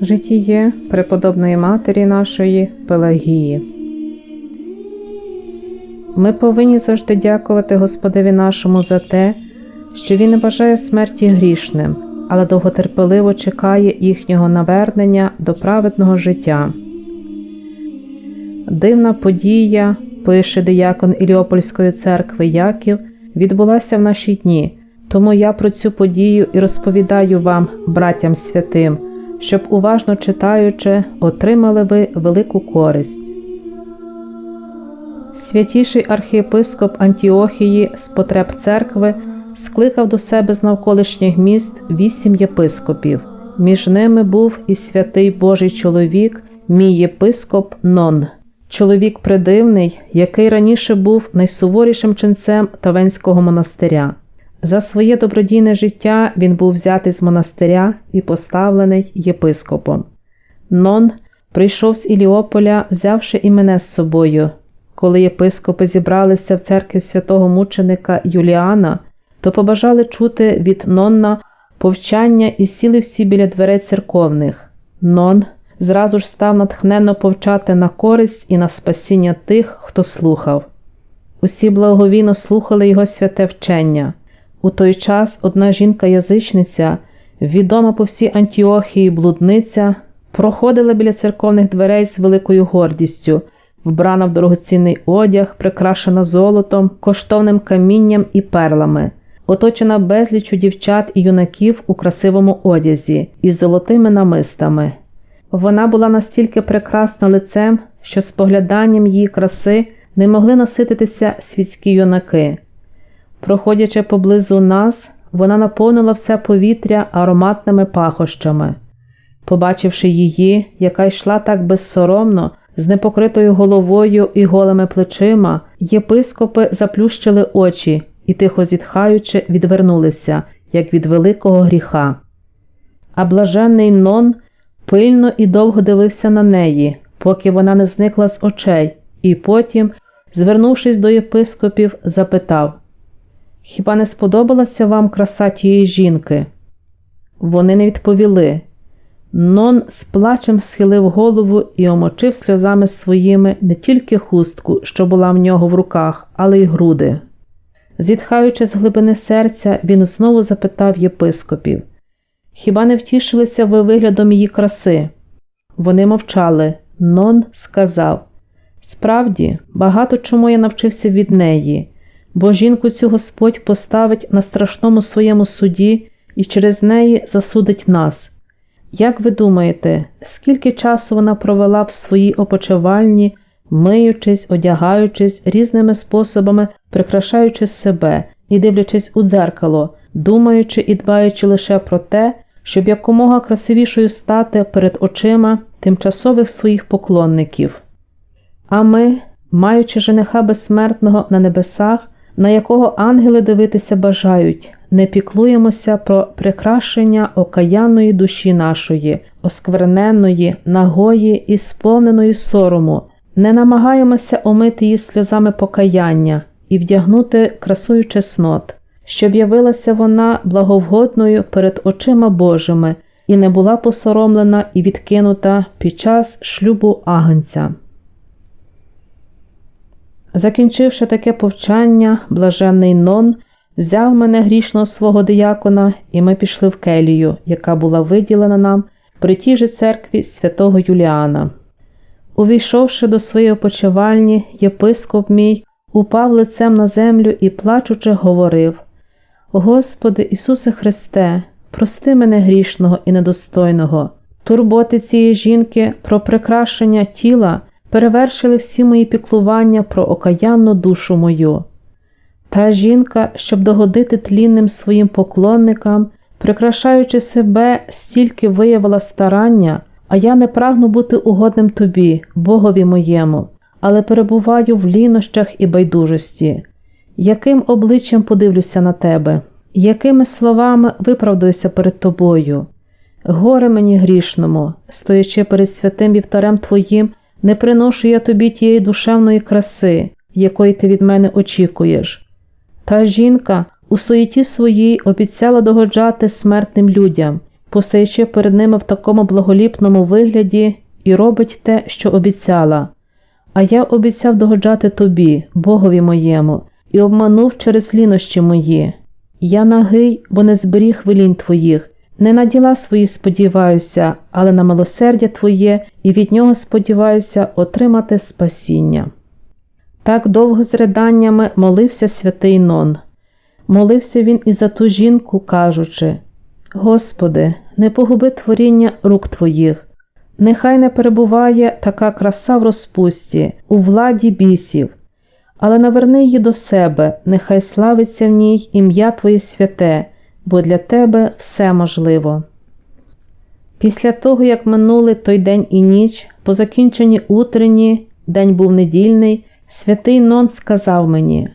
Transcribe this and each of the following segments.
Житіє преподобної матері нашої Пелагії. Ми повинні завжди дякувати Господеві нашому за те, що Він не бажає смерті грішним, але довготерпеливо чекає їхнього навернення до праведного життя. Дивна подія, пише диякон Іліопольської церкви Яків, відбулася в наші дні, тому я про цю подію і розповідаю вам, братям святим, щоб уважно читаючи, отримали ви велику користь. Святіший архієпископ Антіохії з потреб церкви скликав до себе з навколишніх міст вісім єпископів. Між ними був і святий Божий чоловік, мій єпископ Нон, чоловік придивний, який раніше був найсуворішим ченцем Тавенського монастиря. За своє добродійне життя він був взятий з монастиря і поставлений єпископом. Нон прийшов з Іліополя, взявши і мене з собою. Коли єпископи зібралися в церкві святого мученика Юліана, то побажали чути від Нонна повчання і сіли всі біля дверей церковних. Нон зразу ж став натхненно повчати на користь і на спасіння тих, хто слухав. Усі благовійно слухали його святе вчення. У той час одна жінка-язичниця, відома по всій Антіохії блудниця, проходила біля церковних дверей з великою гордістю, вбрана в дорогоцінний одяг, прикрашена золотом, коштовним камінням і перлами, оточена безлічу дівчат і юнаків у красивому одязі із золотими намистами. Вона була настільки прекрасна лицем, що з погляданням її краси не могли насититися світські юнаки. Проходячи поблизу нас, вона наповнила все повітря ароматними пахощами. Побачивши її, яка йшла так безсоромно, з непокритою головою і голими плечима, єпископи заплющили очі і, тихо зітхаючи, відвернулися, як від великого гріха. А блаженний Нон пильно і довго дивився на неї, поки вона не зникла з очей, і потім, звернувшись до єпископів, запитав Хіба не сподобалася вам краса тієї жінки? Вони не відповіли. Нон з плачем схилив голову і омочив сльозами своїми не тільки хустку, що була в нього в руках, але й груди. Зітхаючи з глибини серця, він знову запитав єпископів Хіба не втішилися ви виглядом її краси? Вони мовчали. Нон сказав Справді, багато чому я навчився від неї, бо жінку цю Господь поставить на страшному своєму суді і через неї засудить нас. Як ви думаєте, скільки часу вона провела в своїй опочивальні, миючись, одягаючись різними способами, прикрашаючи себе і дивлячись у дзеркало, думаючи і дбаючи лише про те, щоб якомога красивішою стати перед очима тимчасових своїх поклонників? А ми, маючи жениха безсмертного на небесах, на якого ангели дивитися бажають, не піклуємося про прикрашення окаянної душі нашої, оскверненої, нагої і сповненої сорому, не намагаємося омити її сльозами покаяння і вдягнути красою чеснот, щоб явилася вона благовгодною перед очима Божими і не була посоромлена і відкинута під час шлюбу агнця. Закінчивши таке повчання, блаженний Нон взяв мене грішного свого диякона, і ми пішли в келію, яка була виділена нам при тій же церкві святого Юліана. Увійшовши до своєї опочивальні, єпископ мій упав лицем на землю і, плачучи, говорив: Господи Ісусе Христе, прости мене грішного і недостойного, турботи цієї жінки про прикрашення тіла перевершили всі мої піклування про окаянну душу мою. Та жінка, щоб догодити тлінним своїм поклонникам, прикрашаючи себе, стільки виявила старання, а я не прагну бути угодним тобі, Богові моєму, але перебуваю в лінощах і байдужості. Яким обличчям подивлюся на тебе, якими словами виправдаюся перед тобою? Горе мені грішному, стоячи перед святим вівтарем Твоїм, не приношу я тобі тієї душевної краси, якої ти від мене очікуєш. Та жінка у суєті своїй обіцяла догоджати смертним людям, постаючи перед ними в такому благоліпному вигляді, і робить те, що обіцяла. А я обіцяв догоджати тобі, Богові моєму, і обманув через лінощі мої. Я нагий, бо не зберіг велінь твоїх, не на діла свої сподіваюся, але на милосердя Твоє, і від нього сподіваюся отримати спасіння. Так довго з риданнями молився святий Нон. Молився він і за ту жінку, кажучи: Господи, не погуби творіння рук Твоїх, нехай не перебуває така краса в розпусті, у владі бісів, але наверни її до себе, нехай славиться в ній ім'я Твоє святе, бо для Тебе все можливо. Після того, як минули той день і ніч, по закінченні утренні, день був недільний, святий Нон сказав мені: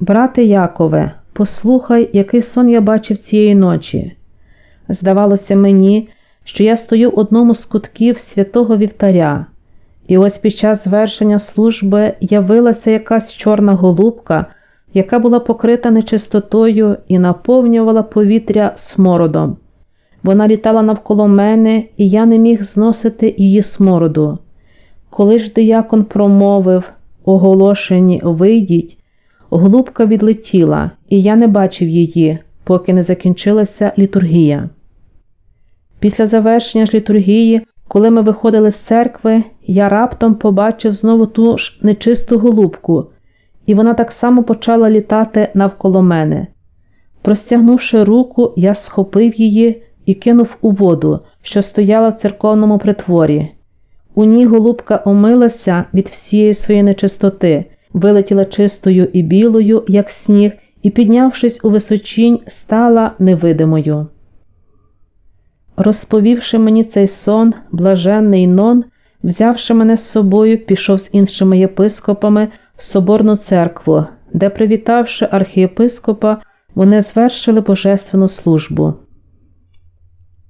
Брате Якове, послухай, який сон я бачив цієї ночі. Здавалося мені, що я стою в одному з кутків святого вівтаря, і ось під час звершення служби явилася якась чорна голубка, яка була покрита нечистотою і наповнювала повітря смородом. Вона літала навколо мене, і я не міг зносити її смороду. Коли ж диякон промовив оголошені вийдіть, голубка відлетіла, і я не бачив її, поки не закінчилася літургія. Після завершення ж літургії, коли ми виходили з церкви, я раптом побачив знову ту ж нечисту голубку, і вона так само почала літати навколо мене. Простягнувши руку, я схопив її і кинув у воду, що стояла в церковному притворі. У ній голубка омилася від всієї своєї нечистоти, вилетіла чистою і білою, як сніг, і, піднявшись у височінь, стала невидимою. Розповівши мені цей сон, блаженний нон, взявши мене з собою, пішов з іншими єпископами в соборну церкву, де, привітавши архієпископа, вони звершили божественну службу.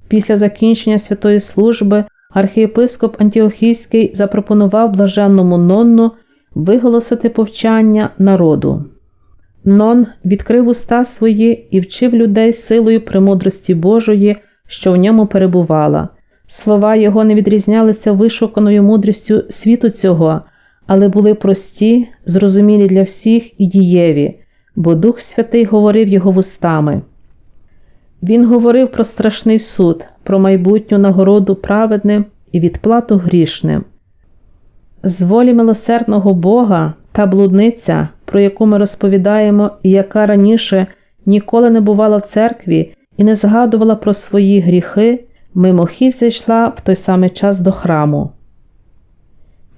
Після закінчення святої служби архієпископ Антіохійський запропонував блаженному Нонну виголосити повчання народу. Нон відкрив уста свої і вчив людей силою премудрості Божої, що в ньому перебувала. Слова його не відрізнялися вишуканою мудрістю світу цього, але були прості, зрозумілі для всіх і дієві, бо Дух Святий говорив його вустами. Він говорив про страшний суд, про майбутню нагороду праведним і відплату грішним. З волі милосердного Бога та блудниця, про яку ми розповідаємо і яка раніше ніколи не бувала в церкві і не згадувала про свої гріхи, мимохідь зайшла в той самий час до храму.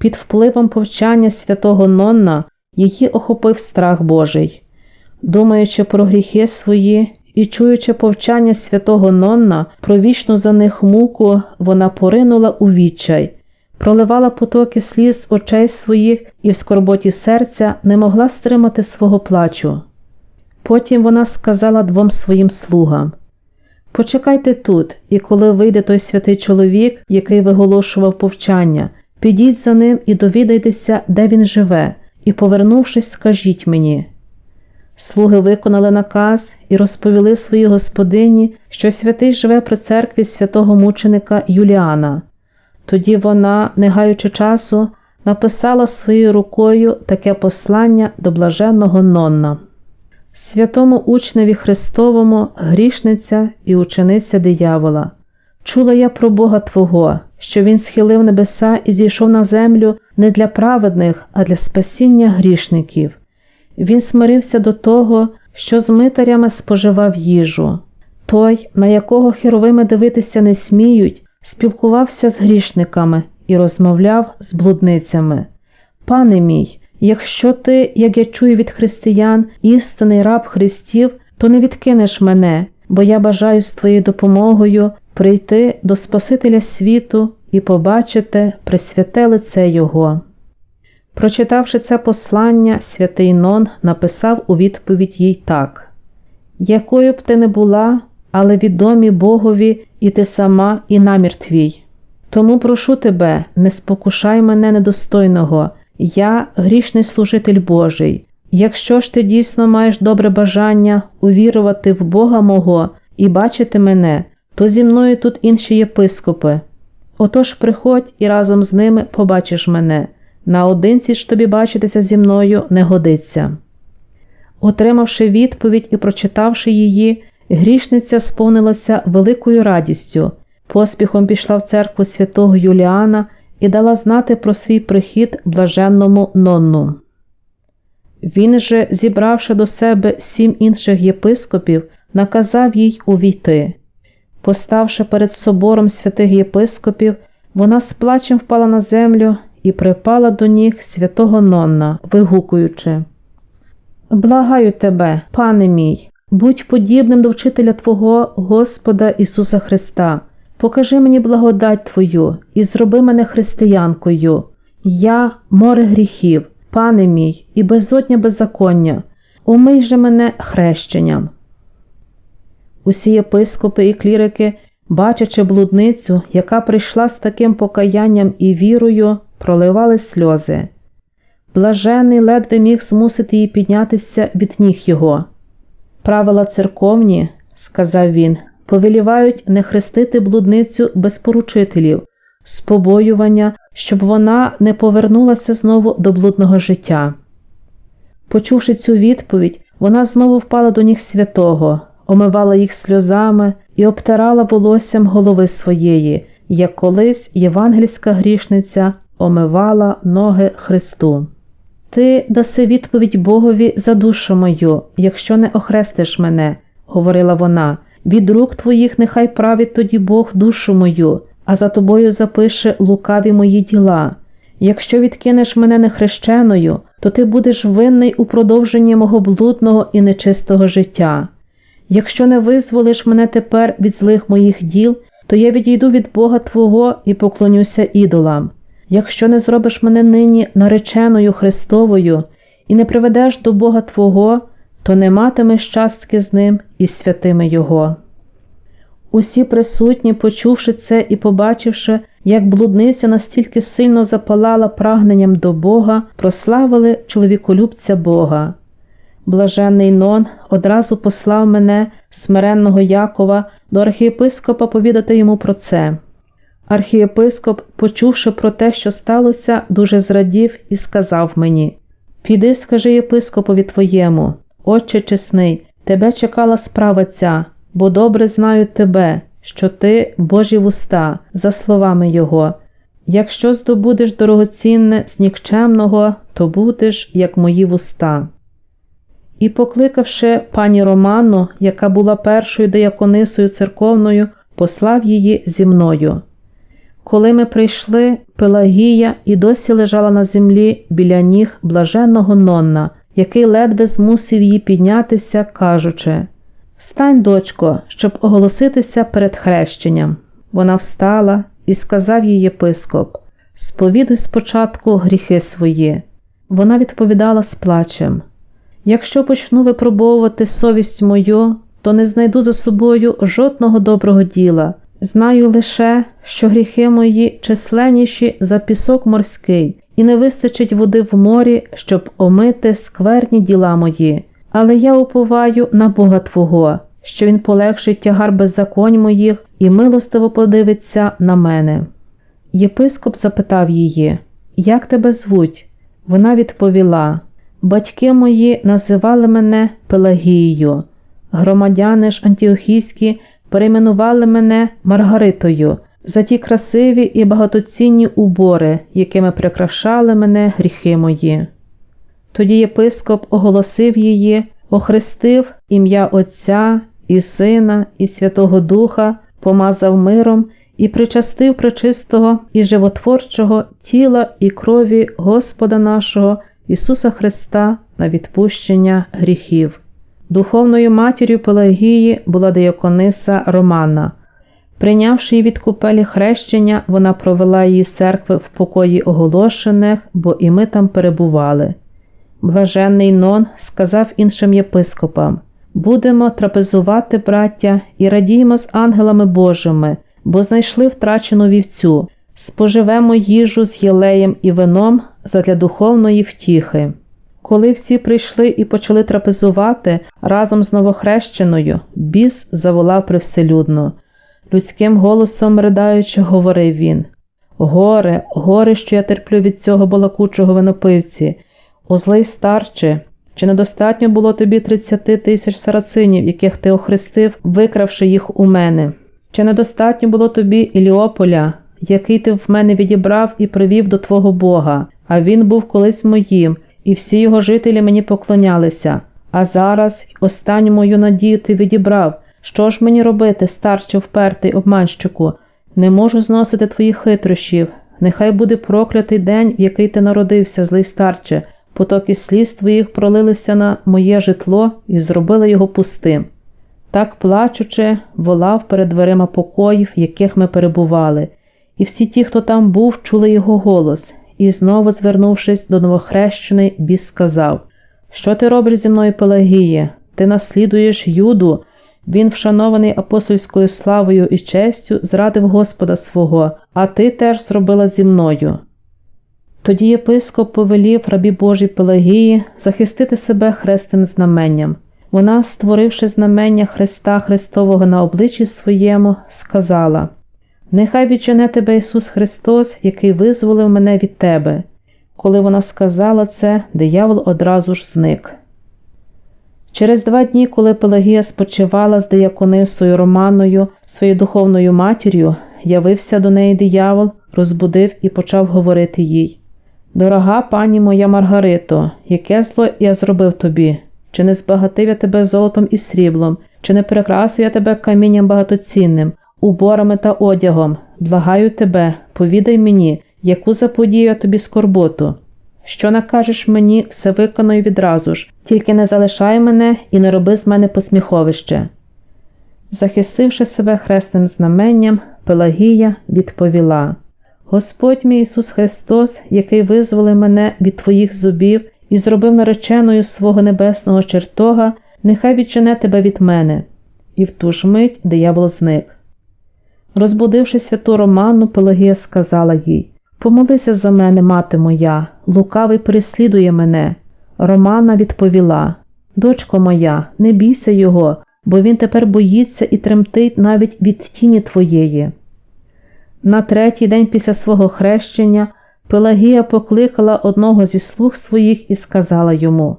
Під впливом повчання святого Нонна її охопив страх Божий. Думаючи про гріхи свої і чуючи повчання святого Нонна про вічну за них муку, вона поринула у відчай, проливала потоки сліз очей своїх і в скорботі серця не могла стримати свого плачу. Потім вона сказала двом своїм слугам Почекайте тут, і коли вийде той святий чоловік, який виголошував повчання, підіть за ним і довідайтеся, де він живе, і, повернувшись, скажіть мені. Слуги виконали наказ і розповіли своїй господині, що святий живе при церкві святого мученика Юліана. Тоді вона, не гаючи часу, написала своєю рукою таке послання до блаженного Нонна. Святому учневі Христовому, грішниця і учениця диявола, чула я про Бога Твого, що Він схилив небеса і зійшов на землю не для праведних, а для спасіння грішників. Він смирився до того, що з митарями споживав їжу. Той, на якого херовими дивитися не сміють, спілкувався з грішниками і розмовляв з блудницями. Пане мій, якщо ти, як я чую від християн, істинний раб Христів, то не відкинеш мене, бо я бажаю з твоєю допомогою прийти до Спасителя світу і побачити пресвяте лице Його. Прочитавши це послання, святий Нон написав у відповідь їй так: Якою б ти не була, але відомі Богові і ти сама, і намір твій. Тому прошу тебе, не спокушай мене недостойного, я грішний служитель Божий. Якщо ж ти дійсно маєш добре бажання увірувати в Бога мого і бачити мене, то зі мною тут інші єпископи. Отож приходь і разом з ними побачиш мене. Наодинці ж тобі бачитися зі мною не годиться. Отримавши відповідь і прочитавши її, грішниця сповнилася великою радістю, поспіхом пішла в церкву святого Юліана і дала знати про свій прихід блаженному Нонну. Він же, зібравши до себе сім інших єпископів, наказав їй увійти. Поставши перед собором святих єпископів, вона з плачем впала на землю і припала до ніг святого Нонна, вигукуючи Благаю тебе, пане мій, будь подібним до вчителя Твого Господа Ісуса Христа, покажи мені благодать Твою і зроби мене християнкою. Я море гріхів, пане мій, і безодня беззаконня, умий же мене хрещенням. Усі єпископи і клірики, бачачи блудницю, яка прийшла з таким покаянням і вірою, проливали сльози. Блажений ледве міг змусити її піднятися від ніг його. Правила церковні, сказав він, повелівають не хрестити блудницю без поручителів, з побоювання, щоб вона не повернулася знову до блудного життя. Почувши цю відповідь, вона знову впала до ніг святого, омивала їх сльозами і обтирала волоссям голови своєї, як колись євангельська грішниця омивала ноги Христу. Ти даси відповідь Богові за душу мою, якщо не охрестиш мене, говорила вона. Від рук твоїх нехай править тоді Бог душу мою, а за тобою запише лукаві мої діла. Якщо відкинеш мене нехрещеною, то ти будеш винний у продовженні мого блудного і нечистого життя. Якщо не визволиш мене тепер від злих моїх діл, то я відійду від Бога Твого і поклонюся ідолам. Якщо не зробиш мене нині нареченою Христовою і не приведеш до Бога Твого, то не матимеш частки з ним і святими Його. Усі присутні, почувши це і побачивши, як блудниця настільки сильно запалала прагненням до Бога, прославили чоловіколюбця Бога. Блаженний Нон одразу послав мене, смиренного Якова, до архієпископа повідати йому про це. Архієпископ, почувши про те, що сталося, дуже зрадів і сказав мені Піди, скажи єпископові твоєму, Отче чесний, тебе чекала справа ця, бо добре знаю тебе, що ти Божі вуста, за словами Його. Якщо здобудеш дорогоцінне з нікчемного, то будеш, як мої вуста. І, покликавши пані Роману, яка була першою деяконисою церковною, послав її зі мною. Коли ми прийшли, Пелагія і досі лежала на землі біля ніг блаженного Нонна, який ледве змусив її піднятися, кажучи Встань, дочко, щоб оголоситися перед хрещенням. Вона встала і сказав їй єпископ Сповідуй спочатку гріхи свої. Вона відповідала з плачем Якщо почну випробовувати совість мою, то не знайду за собою жодного доброго діла. Знаю лише, що гріхи мої численніші за пісок морський, і не вистачить води в морі, щоб омити скверні діла мої, але я уповаю на Бога Твого, що Він полегшить тягар беззаконь моїх і милостиво подивиться на мене. Єпископ запитав її, Як тебе звуть? Вона відповіла: Батьки мої називали мене Пелагією, громадяни ж антіохійські перейменували мене Маргаритою за ті красиві і багатоцінні убори, якими прикрашали мене гріхи мої. Тоді єпископ оголосив її, охрестив ім'я Отця і Сина, і Святого Духа, помазав миром і причастив пречистого і животворчого тіла і крові Господа нашого Ісуса Христа на відпущення гріхів. Духовною матір'ю Пелагії була деякониса Романа. Прийнявши її від купелі хрещення, вона провела її церкви в покої оголошених, бо і ми там перебували. Блаженний Нон сказав іншим єпископам Будемо трапезувати, браття, і радіємо з ангелами Божими, бо знайшли втрачену вівцю, споживемо їжу з єлеєм і вином задля духовної втіхи. Коли всі прийшли і почали трапезувати разом з новохрещеною, біс заволав привселюдно Людським голосом ридаючи, говорив він. Горе, горе, що я терплю від цього балакучого винопивці. О злий старче, чи недостатньо було тобі тридцяти тисяч сарацинів, яких ти охрестив, викравши їх у мене? Чи недостатньо було тобі Іліополя, який ти в мене відібрав і привів до твого Бога, а він був колись моїм, і всі його жителі мені поклонялися. А зараз останню мою надію ти відібрав. Що ж мені робити, старче впертий обманщику? Не можу зносити твоїх хитрощів. Нехай буде проклятий день, в який ти народився, злий старче. Потоки сліз твоїх пролилися на моє житло і зробили його пустим. Так, плачучи, волав перед дверима покоїв, в яких ми перебували, і всі ті, хто там був, чули його голос, і знову, звернувшись до новохрещеної, біс сказав: Що ти робиш зі мною, Пелагіє? Ти наслідуєш Юду. Він, вшанований апостольською славою і честю, зрадив Господа свого, а ти теж зробила зі мною. Тоді єпископ повелів рабі Божій Пелагії захистити себе хрестним знаменням. Вона, створивши знамення Христа Христового на обличчі своєму, сказала: Нехай відчине тебе Ісус Христос, який визволив мене від тебе. Коли вона сказала це, диявол одразу ж зник. Через два дні, коли Пелагія спочивала з деяконисою Романою, своєю духовною матір'ю, явився до неї диявол, розбудив і почав говорити їй: Дорога пані моя Маргарито, яке зло я зробив тобі? Чи не збагатив я тебе золотом і сріблом, чи не прикрасив я тебе камінням багатоцінним, уборами та одягом? Благаю тебе, повідай мені, яку заподію тобі скорботу. Що накажеш мені, все виконую відразу ж, тільки не залишай мене і не роби з мене посміховище. Захистивши себе хресним знаменням, Пелагія відповіла Господь мій Ісус Христос, який визволив мене від твоїх зубів і зробив нареченою свого небесного чертога, нехай відчине тебе від мене. І в ту ж мить диявол зник. Розбудивши святу Роману, Пелагія сказала їй Помолися за мене, мати моя, лукавий переслідує мене. Романа відповіла Дочко моя, не бійся його, бо він тепер боїться і тремтить навіть від тіні твоєї. На третій день після свого хрещення Пелагія покликала одного зі слуг своїх і сказала йому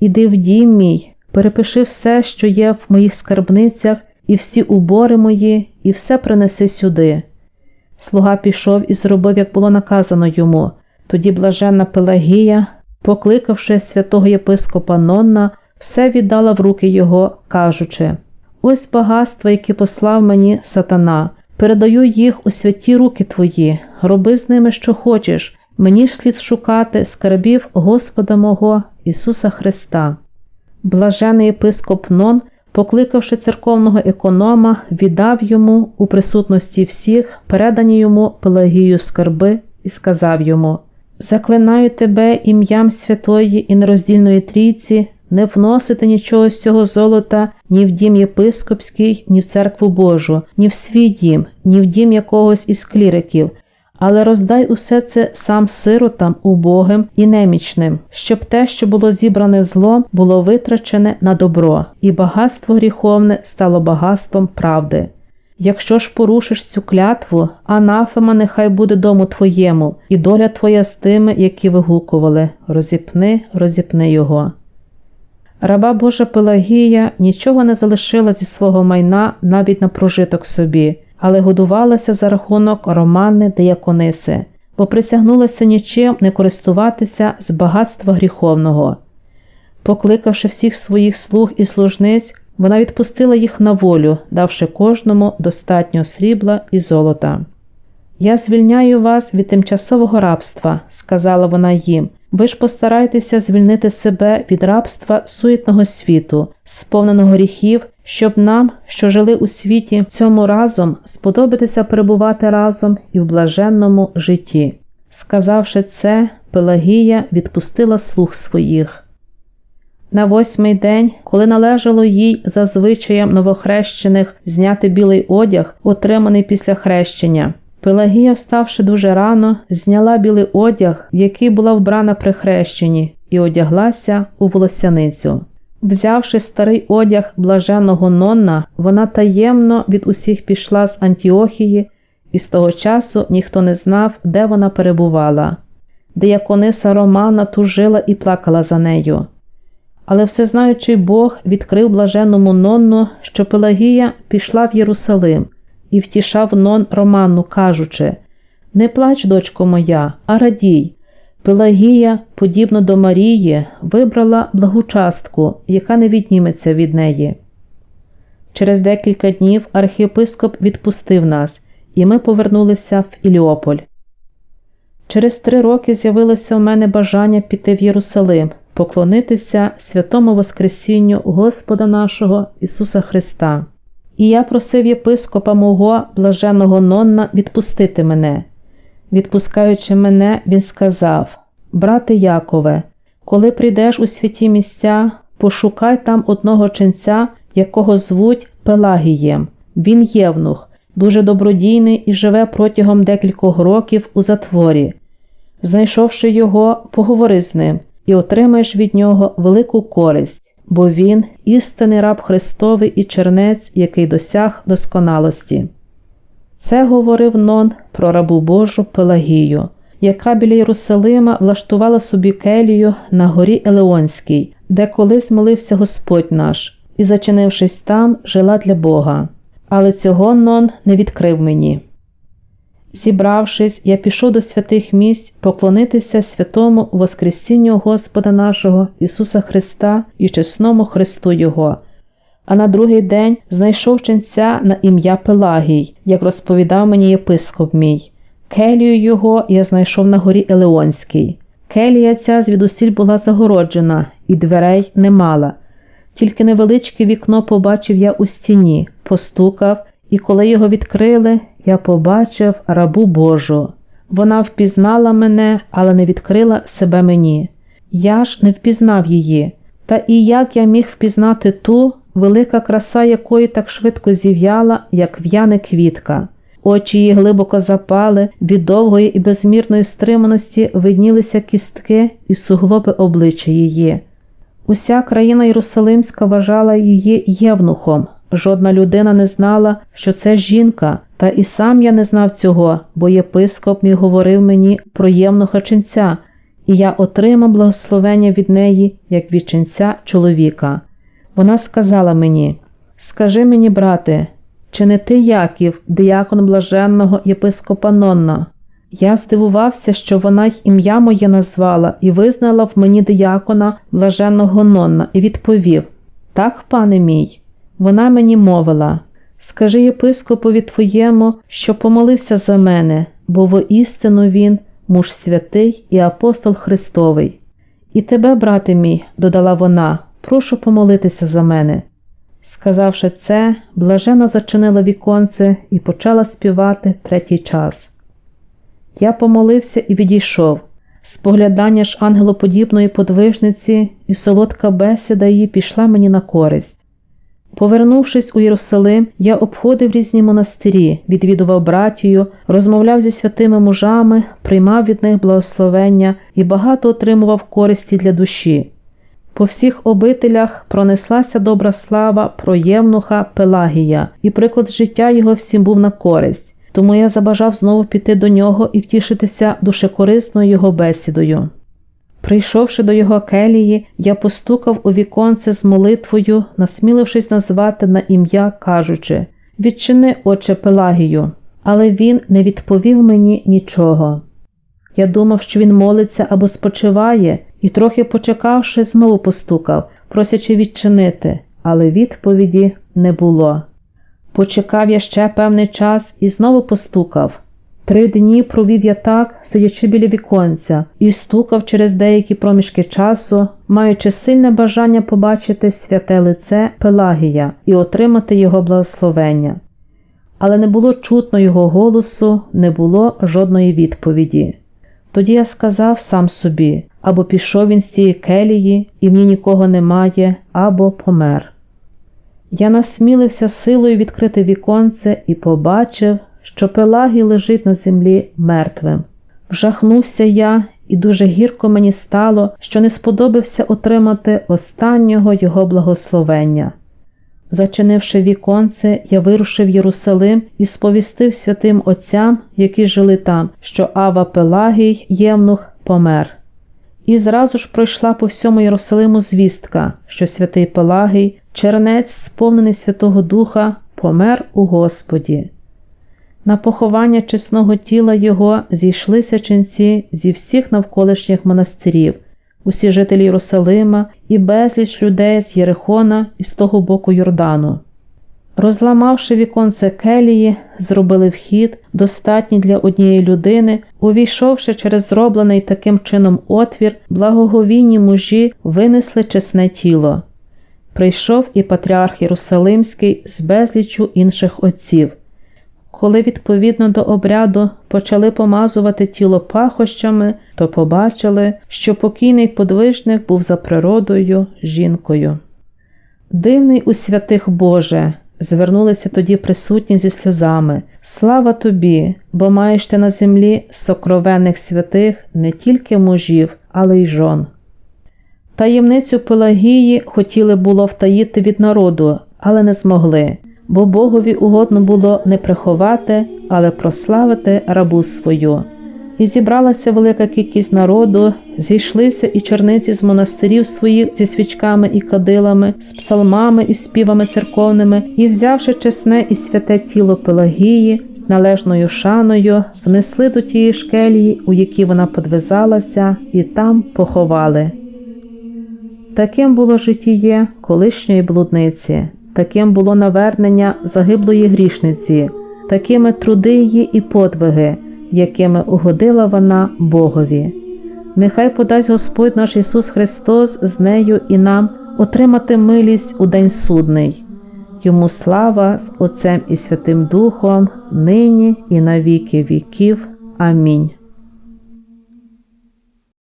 Іди в дім мій, перепиши все, що є в моїх скарбницях, і всі убори мої, і все принеси сюди. Слуга пішов і зробив, як було наказано йому. Тоді блаженна Пелагія, покликавши святого єпископа Нонна, все віддала в руки його, кажучи Ось багатства, які послав мені сатана, передаю їх у святі руки твої, роби з ними, що хочеш, мені ж слід шукати скарбів Господа мого Ісуса Христа. Блажений єпископ Нон покликавши церковного економа, віддав йому у присутності всіх, передані йому Пелагію скарби, і сказав йому Заклинаю тебе ім'ям Святої і нероздільної трійці, не вносити нічого з цього золота ні в дім єпископський, ні в церкву Божу, ні в свій дім, ні в дім якогось із кліриків, але роздай усе це сам сиротам, убогим і немічним, щоб те, що було зібране злом, було витрачене на добро, і багатство гріховне стало багатством правди. Якщо ж порушиш цю клятву, анафема нехай буде дому твоєму, і доля твоя з тими, які вигукували розіпни, розіпни його. Раба Божа Пелагія нічого не залишила зі свого майна навіть на прожиток собі але годувалася за рахунок романи Деякониси, бо присягнулася нічим не користуватися з багатства гріховного. Покликавши всіх своїх слуг і служниць, вона відпустила їх на волю, давши кожному достатньо срібла і золота. Я звільняю вас від тимчасового рабства, сказала вона їм, ви ж постарайтеся звільнити себе від рабства суетного світу, сповненого гріхів, щоб нам, що жили у світі, цьому разом сподобатися перебувати разом і в блаженному житті. Сказавши це, Пелагія відпустила слух своїх. На восьмий день, коли належало їй за звичаєм новохрещених зняти білий одяг, отриманий після хрещення. Пелагія, вставши дуже рано, зняла білий одяг, в який була вбрана при хрещенні, і одяглася у волосяницю. Взявши старий одяг блаженого Нонна, вона таємно від усіх пішла з Антіохії, і з того часу ніхто не знав, де вона перебувала. Деякониса Романа тужила і плакала за нею. Але всезнаючий Бог відкрив блаженному Нонну, що Пелагія пішла в Єрусалим і втішав Нон Роману, кажучи: Не плач, дочко моя, а радій. Пелагія, подібно до Марії, вибрала благу частку, яка не відніметься від неї. Через декілька днів архієпископ відпустив нас, і ми повернулися в Іліополь. Через три роки з'явилося в мене бажання піти в Єрусалим, поклонитися святому Воскресінню Господа нашого Ісуса Христа. І я просив єпископа мого блаженого Нонна відпустити мене. Відпускаючи мене, він сказав: Брате Якове, коли прийдеш у святі місця, пошукай там одного ченця, якого звуть Пелагієм. Він євнух, дуже добродійний і живе протягом декількох років у затворі. Знайшовши його, поговори з ним і отримаєш від нього велику користь, бо він істинний раб Христовий і чернець, який досяг досконалості. Це говорив Нон про рабу Божу Пелагію, яка біля Єрусалима влаштувала собі келію на горі Елеонській, де колись молився Господь наш, і, зачинившись там, жила для Бога. Але цього Нон не відкрив мені. Зібравшись, я пішов до святих місць поклонитися святому Воскресінню Господа нашого Ісуса Христа і чесному Христу Його. А на другий день знайшов ченця на ім'я Пелагій, як розповідав мені єпископ мій. Келію його я знайшов на горі Елеонській. Келія ця звідусіль була загороджена, і дверей не мала. Тільки невеличке вікно побачив я у стіні, постукав, і коли його відкрили, я побачив рабу Божу. Вона впізнала мене, але не відкрила себе мені. Я ж не впізнав її. Та і як я міг впізнати ту, велика краса якої так швидко зів'яла, як в'яне квітка. Очі її глибоко запали, від довгої і безмірної стриманості виднілися кістки і суглоби обличчя її. Уся країна Єрусалимська вважала її євнухом. Жодна людина не знала, що це жінка, та і сам я не знав цього, бо єпископ мій говорив мені про євнуха ченця, і я отримав благословення від неї, як від ченця чоловіка. Вона сказала мені: Скажи мені, брате, чи не ти Яків, диякон блаженного єпископа Нонна? Я здивувався, що вона й ім'я моє назвала і визнала в мені диякона блаженного Нонна, і відповів: Так, пане мій. Вона мені мовила: Скажи єпископові твоєму, що помолився за мене, бо воістину він муж святий і апостол Христовий. І тебе, брате мій, додала вона, прошу помолитися за мене. Сказавши це, блажено зачинила віконце і почала співати третій час. Я помолився і відійшов. Споглядання ж ангелоподібної подвижниці і солодка бесіда її пішла мені на користь. Повернувшись у Єрусалим, я обходив різні монастирі, відвідував братію, розмовляв зі святими мужами, приймав від них благословення і багато отримував користі для душі. По всіх обителях пронеслася добра слава про євнуха Пелагія, і приклад життя його всім був на користь, тому я забажав знову піти до нього і втішитися душекорисною його бесідою. Прийшовши до його келії, я постукав у віконце з молитвою, насмілившись назвати на ім'я, кажучи Відчини, отче Пелагію, але він не відповів мені нічого. Я думав, що він молиться або спочиває, і, трохи почекавши, знову постукав, просячи відчинити, але відповіді не було. Почекав я ще певний час і знову постукав. Три дні провів я так, сидячи біля віконця, і стукав через деякі проміжки часу, маючи сильне бажання побачити святе лице Пелагія і отримати його благословення. Але не було чутно його голосу, не було жодної відповіді. Тоді я сказав сам собі або пішов він з цієї келії, і в ній нікого немає, або помер. Я насмілився силою відкрити віконце і побачив, що Пелагій лежить на землі мертвим. Вжахнувся я і дуже гірко мені стало, що не сподобався отримати останнього його благословення. Зачинивши віконце, я вирушив Єрусалим і сповістив святим отцям, які жили там, що Ава Пелагій, євнух, помер. І зразу ж пройшла по всьому Єрусалиму звістка, що святий Пелагій, чернець, сповнений Святого Духа, помер у Господі. На поховання чесного тіла його зійшлися ченці зі всіх навколишніх монастирів, усі жителі Єрусалима і безліч людей з Єрихона і з того боку Йордану. Розламавши віконце келії, зробили вхід, достатній для однієї людини, увійшовши через зроблений таким чином отвір, благоговійні мужі винесли чесне тіло. Прийшов і патріарх Єрусалимський з безліччю інших отців. Коли відповідно до обряду почали помазувати тіло пахощами, то побачили, що покійний подвижник був за природою жінкою. Дивний у святих Боже, звернулися тоді присутні зі сльозами. Слава тобі, бо маєш ти на землі сокровенних святих не тільки мужів, але й жон. Таємницю Пелагії хотіли було втаїти від народу, але не змогли, бо Богові угодно було не приховати, але прославити рабу свою. І зібралася велика кількість народу, зійшлися і черниці з монастирів своїх зі свічками і кадилами, з псалмами і співами церковними, і, взявши чесне і святе тіло Пелагії, з належною шаною, внесли до тієї шкелії, у якій вона подвизалася, і там поховали. Таким було житіє колишньої блудниці, таким було навернення загиблої грішниці, такими труди її і подвиги, якими угодила вона Богові. Нехай подасть Господь наш Ісус Христос з нею і нам отримати милість у день судний. Йому слава з Отцем і Святим Духом, нині і на віки віків. Амінь.